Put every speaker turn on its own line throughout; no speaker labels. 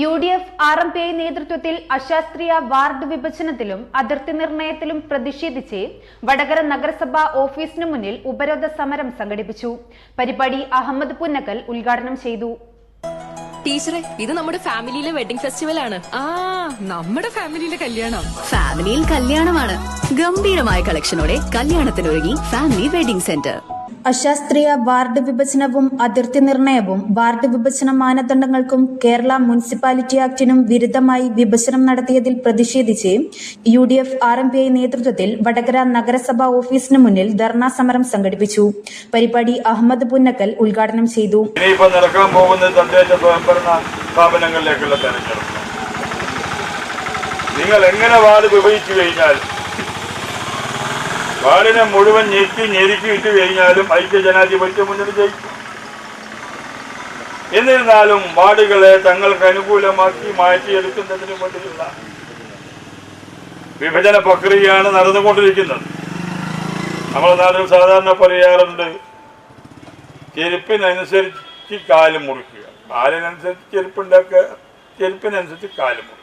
U D F R M P I നേതൃത്വത്തിൽ അശാസ്ത്രീയ ward വിഭജനത്തിലും അതിർത്തി നിർണയത്തിലും പ്രതിഷേധിച്ച് വടകര നഗരസഭ ഓഫീസിനു മുന്നിൽ ഉപരോധ സമരം സംഘടിപ്പിച്ചു. പരിപാടി അഹമ്മദ് പുന്നക്കൽ ഉദ്ഘാടനം ചെയ്തു.
ടീച്ചറെ ഇത് നമ്മുടെ ഫാമിലിയിലെ വെഡിംഗ് ഫെസ്റ്റിവൽ ആണ്.
ആ നമ്മുടെ ഫാമിലിയിലെ കല്യാണം.
ഫാമിലിയിൽ കല്യാണമാണ്. ഗംഭീരമായ കളക്ഷനോടെ കല്യാണത്തിനൊരുങ്ങി ഫാമിലി വെഡിംഗ് സെന്റർ.
അശാസ്ത്രീയ വാർഡ് വിഭജനവും അതിർത്തി നിർണയവും വാർഡ് വിഭജന മാനദണ്ഡങ്ങൾക്കും കേരള മുനിസിപ്പാലിറ്റി ആക്ടിനും വിരുദ്ധമായി വിഭജനം നടത്തിയതിൽ പ്രതിഷേധിച്ച് U D F R M P I നേതൃത്വത്തിൽ വടകര നഗരസഭാ ഓഫീസിന് മുന്നിൽ ധർണാ സമരം സംഘടിപ്പിച്ചു. പരിപാടി അഹമ്മദ് പുന്നക്കൽ ഉദ്ഘാടനം ചെയ്തു.
നടക്കാൻ പോകുന്ന തദ്ദേശ സ്ഥാപനങ്ങളിലേക്കുള്ള നിങ്ങൾ എങ്ങനെ വാർഡ് വിഭജിച്ചു കഴിഞ്ഞാൽ വാർഡിനെ മുഴുവൻ ഞെക്കി ഞെരുക്കി ഇട്ട് കഴിഞ്ഞാലും ഐക്യ ജനാധിപത്യ മുന്നണി ജയിക്കും. എന്നിരുന്നാലും വാർഡുകളെ തങ്ങൾക്ക് അനുകൂലമാക്കി മാറ്റിയെടുക്കുന്നതിന് വേണ്ടിയുള്ള വിഭജന പ്രക്രിയയാണ് നടന്നുകൊണ്ടിരിക്കുന്നത്. നമ്മുടെ നാട്ടിൽ സാധാരണ പറയാറുണ്ട് ചെരുപ്പിനനുസരിച്ച് കാലം മുറിക്കുക. കാലിനനുസരിച്ച് ചെരുപ്പുണ്ടാക്കുക ചെരുപ്പിനനുസരിച്ച് കാലം മുറിക്കുക.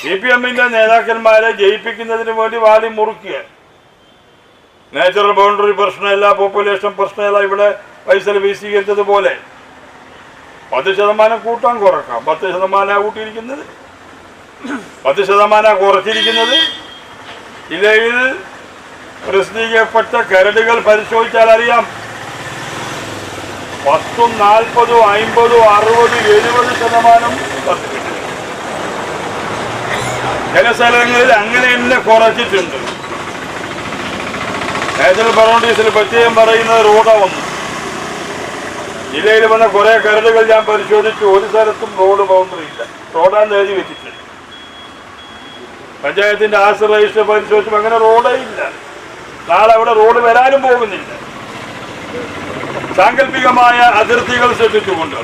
സി പി എമ്മിന്റെ നേതാക്കന്മാരെ ജയിപ്പിക്കുന്നതിന് വേണ്ടി വാടി മുറുക്കിയ. നാച്ചുറൽ ബൗണ്ടറി പ്രശ്നമല്ല പോപ്പുലേഷൻ പ്രശ്നമല്ല ഇവിടെ പൈസ വീശീകരിച്ചതുപോലെ പത്ത് ശതമാനം കൂട്ടാൻ കുറക്കാം. പത്ത് ശതമാന കൂട്ടിയിരിക്കുന്നത്. പത്ത് ശതമാന കുറച്ചിരിക്കുന്നത്. ജില്ലയിൽ പ്രസിദ്ധീകരിക്കപ്പെട്ട കരടുകൾ പരിശോധിച്ചാൽ അറിയാം. പത്തും നാൽപ്പതും അമ്പതും അറുപതും എഴുപത് ശതമാനം വർദ്ധിപ്പിച്ചു. ചില സ്ഥലങ്ങളിൽ അങ്ങനെ തന്നെ കുറച്ചിട്ടുണ്ട്. നാച്ചുറൽ ബൗണ്ടറീസിൽ പ്രത്യേകം പറയുന്നത് റോഡ വന്നു. ജില്ലയിൽ വന്ന കുറെ കരടുകൾ ഞാൻ പരിശോധിച്ചു. ഒരു സ്ഥലത്തും റോഡ് ബൗണ്ടറി ഇല്ല. റോഡാന്ന് എഴുതി വെച്ചിട്ടുണ്ട് പഞ്ചായത്തിന്റെ ആശ്ര രജിസ്റ്റർ പരിശോധിച്ചു. അങ്ങനെ റോഡേ ഇല്ല. നാളെ അവിടെ റോഡ് വരാനും പോകുന്നില്ല. സാങ്കല്പികമായ അതിർത്തികൾ സൃഷ്ടിച്ചുകൊണ്ട്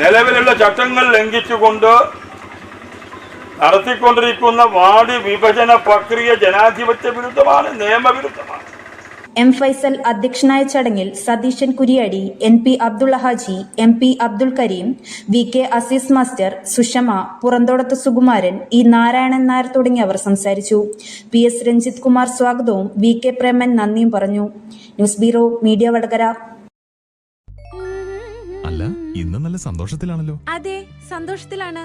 നിലവിലുള്ള ചട്ടങ്ങൾ ലംഘിച്ചുകൊണ്ട് നടത്തിക്കൊണ്ടിരിക്കുന്ന വാർഡ് വിഭജന പ്രക്രിയ ജനാധിപത്യ വിരുദ്ധമാണ് നിയമവിരുദ്ധമാണ്.
എം ഫൈസൽ അധ്യക്ഷനായ ചടങ്ങിൽ Satheesan Kuriyadi N P Abdulla Haji M P Abdul Kareem V K Azeez master Sushama Puranthodath Sukumaran E Narayanan Nair തുടങ്ങിയവർ സംസാരിച്ചു. പി എസ് രഞ്ജിത് കുമാർ സ്വാഗതവും വി കെ പ്രേമൻ നന്ദിയും പറഞ്ഞു. News bureau media Vadakara.
അല്ല ഇന്ന് നല്ല സന്തോഷത്തിലാണല്ലോ.
അതെ സന്തോഷത്തിലാണ്.